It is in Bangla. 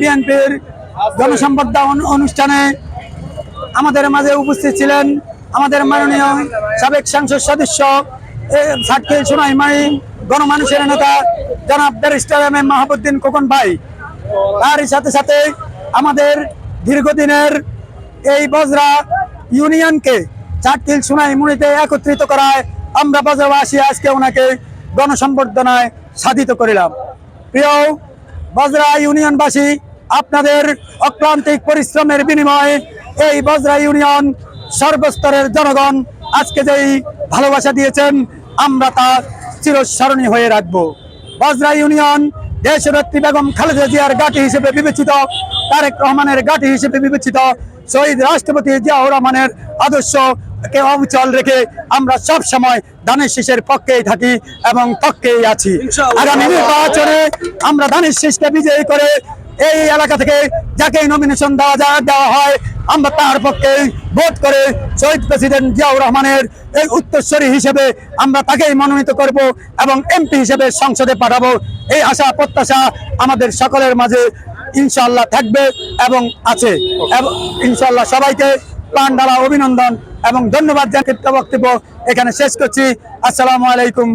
বিএনপির জনসম্পর্দা অনুষ্ঠানে আমাদের মাঝে উপস্থিত ছিলেন আমাদের মাননীয় সাবেক সংসদ সদস্য সাতকে সোনাই মাই, গণমানুষের নেতা জনাব barrister M M Mahbubuddin Khokon ভাই। তার সাথে সাথে আমাদের দীর্ঘদিনের এই বজরা ইউনিয়নকে চাটকিল সোনাই মুড়িতে একত্রিত করায় আমরা বজরাবাসী আজকে ওনাকে গণসম্বর্ধনায় সাধিত করিলাম। প্রিয় বজরা ইউনিয়নবাসী, আপনাদের অক্লান্তিক পরিশ্রমের বিনিময়ে এই বজরা ইউনিয়ন সর্বস্তরের জনগণ আজকে যেই ভালোবাসা দিয়েছেন, আমরা তা চিরস্মরণী হয়ে রাখব। বজরা ইউনিয়ন দেশনেত্রী বেগম খালেদা জিয়ার গাঁটি হিসেবে বিবেচিত, তারেক রহমানের গাঁটি হিসেবে বিবেচিত, শহীদ রাষ্ট্রপতি জিয়াউর রহমানের অবিচল রেখে আমরা সব সময় ধানের শীষের পক্ষেই থাকি এবং পক্ষেই আছি। আগামী নির্বাচনে আমরা ধানের শীষকে বিজয়ী করে এই এলাকা থেকে যাকে নমিনেশন দেওয়া যা- দেওয়া হয় আমরা তার পক্ষে ভোট করে শহীদ প্রেসিডেন্ট জিয়াউর রহমানের এই উত্তরস্বরী হিসেবে আমরা তাকেই মনোনীত করব এবং এমপি হিসেবে সংসদে পাঠাবো। এই আশা প্রত্যাশা আমাদের সকলের মাঝে ইনশাল্লাহ থাকবে এবং আছে। এবং ইনশাল্লাহ সবাইকে প্রাণ অভিনন্দন এবং ধন্যবাদ জানিয়ে বক্তব্য এখানে শেষ করছি। আসসালামু আলাইকুম।